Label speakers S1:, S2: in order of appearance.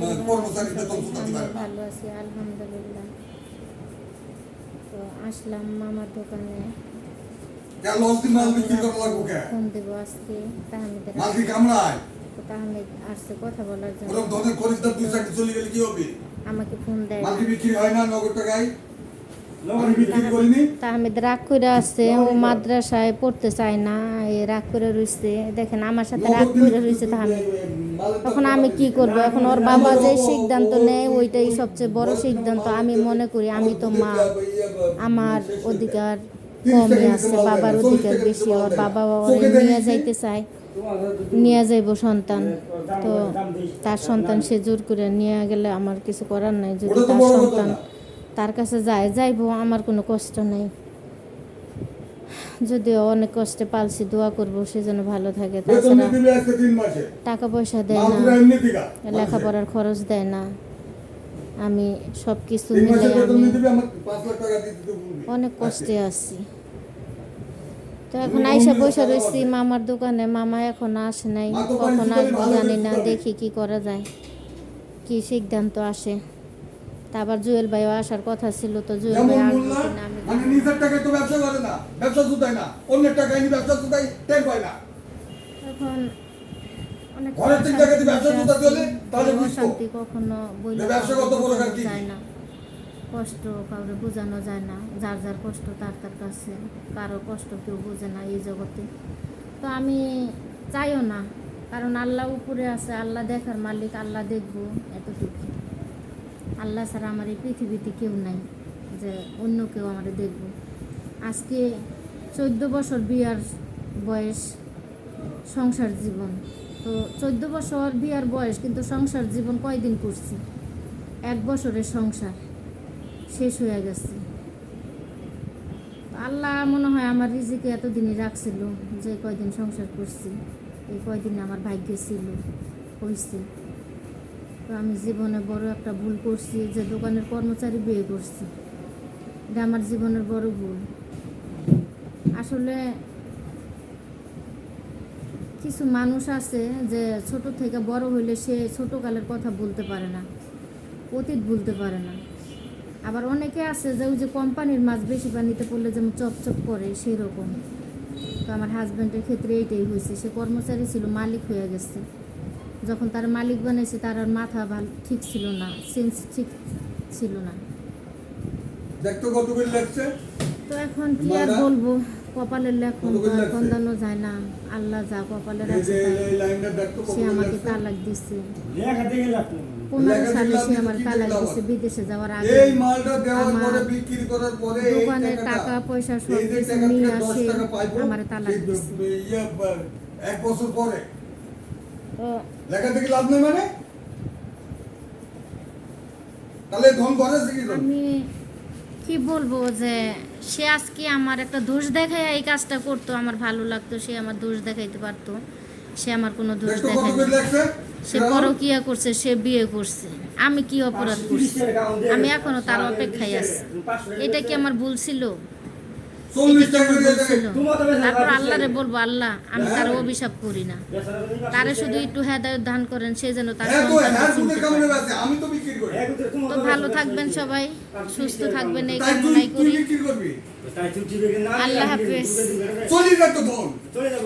S1: তার কর্মচারী বেতন চুকাতে পারে
S2: ভালো আছি আলহামদুলিল্লাহ। তো আসলাম মামার দোকানে। ফোন দেবো আজকে তাহমিদের তাহমিদ আসছে কথা বলার জন্য। আমাকে ফোন দেয়।
S1: বিক্রি হয় না নগদ টাকায়?
S2: তাহমিদ রাগ করে আসছে ও মাদ্রাসায় পড়তে চায় না এ রাগ করে রইছে। দেখেন আমার সাথে রাগ করে রইছে তাহমিদ তখন আমি কি করব? এখন ওর বাবা যে সিদ্ধান্ত নেয় ওইটাই সবচেয়ে বড় সিদ্ধান্ত। আমি মনে করি আমি তো মা। আমার অধিকার কমই আছে বাবার অধিকার বেশি ওর বাবা ওরে নিয়ে যাইতে চায়। নিয়ে যাইব সন্তান। তো তার সন্তান সে জোর করে নিয়ে গেলে আমার কিছু করার নাই যদি তার সন্তান। তার কাছে যায় যাইবো আমার কোনো কষ্ট নেই। যদিও অনেক কষ্টে পালছি দোয়া করব সে যেন ভালো থাকে। তাছাড়া টাকা পয়সা দেয় না। লেখাপড়ার খরচ দেয় না। আমি সব কিছু মিলে অনেক কষ্টে আছি। তো এখন আইসা বসে রয়েছি মামার দোকানে। মামা এখন আসে নাই কখন আসব জানি না দেখি কি করা যায়। কি সিদ্ধান্ত আসে। তা আবার জুয়েল ভাইও আসার কথা ছিল তো জুয়েল ভাই আসবে
S1: মানে নিজের টাকায় তো ব্যবসা করে না ব্যবসা জুতায় না অন্যের টাকায় নি ব্যবসা জুতাই টের পায় না
S2: এখন অনেক
S1: ঘরের তিন টাকা দিয়ে ব্যবসা জুতা চলে, তাহলে।
S2: অশান্তি কখনো বইলে
S1: ব্যবসা কত বড় কাজ কি?
S2: যায় না কষ্ট কাউরে বোঝানো যায় না যার যার কষ্ট তার তার কাছে কারও কষ্ট কেউ বোঝে না এই জগতে তো আমি চাইও না কারণ আল্লাহ উপরে আছে আল্লাহ দেখার মালিক আল্লাহ দেখব এতটুকু আল্লাহ ছাড়া আমার এই পৃথিবীতে কেউ নাই যে অন্য কেউ আমারে দেখব। আজকে চোদ্দ বছর বিয়ার বয়স সংসার জীবন। তো চোদ্দ বছর বিয়ার বয়স কিন্তু সংসার জীবন কয়দিন করছি? এক বছরের সংসার শেষ হয়ে গেছে। আল্লাহ মনে হয় আমার রিজিকে এতদিনই রাখছিল যে কয়দিন সংসার করছি, এই কয়দিন আমার ভাগ্যে ছিল হয়েছে আমি জীবনে বড় একটা ভুল করছি, যে দোকানের কর্মচারী বিয়ে করছি। এটা আমার জীবনের বড় ভুল। আসলে কিছু মানুষ আছে যে ছোট থেকে বড় হইলে সে ছোটকালের কথা বলতে পারে না, অতীত ভুলতে পারে না। আবার অনেকে আছে যে ওই যে কোম্পানির মাছ বেশি পানিতে পড়লে যেমন চপচপ করে সেই রকম তো আমার হাজব্যান্ডের ক্ষেত্রে এইটাই হয়েছে, সে কর্মচারী ছিল, মালিক হয়ে গেছে। যখন তার মালিক বানাইছে তার আর মাথা ভালো ঠিক ছিল না সেন্স ঠিক ছিল না।
S1: দেখতো কত করে লাগছে
S2: তো এখন কি আর বলব? কপালের লেখন আর যায় না। আল্লাহ যা কপালে
S1: এই
S2: রাখছে
S1: এই লাইনটা দেখতো কত
S2: সে আমাকে তালাক
S3: লাগতো
S2: পনেরো সালে সে আমার তালাক দিছে বিদেশে যাওয়ার আগে।
S1: এই মালটা দেওয়ার
S2: আমার
S1: পরে বিক্রি করার পরে এই
S2: দোকানের টাকা পয়সা সব কিছু নিয়ে আসে আমারে তালাক দিচ্ছে।
S1: ইয়ে, এক বছর পরে।
S2: তো
S1: লেখা থেকে লাভ নেই মানে? তাহলে ধন করে কি
S2: আমি কি বলব যে সে আজকে আমার একটা দোষ দেখায় এই কাজটা করতো আমার ভালো লাগতো সে আমার দোষ দেখাইতে পারতো। সে আমার কোনো দোষ দেখায় সে পরকিয়া করছে সে বিয়ে করছে। আমি কি অপরাধ করছি? আমি এখনও তার অপেক্ষায় আছি। এটা কি আমার ভুল ছিল? তারপর আল্লাহরে বলব আল্লাহ আমি তার অভিশাপ করি না। তারে শুধু একটু হেদায়ত দান করেন সে যেন তার
S1: হ্যাঁ তো হ্যাঁ করি
S2: ভালো থাকবেন সবাই সুস্থ থাকবেন এই কামনাই করি। আল্লাহ হাফেজ।
S3: চলে যাব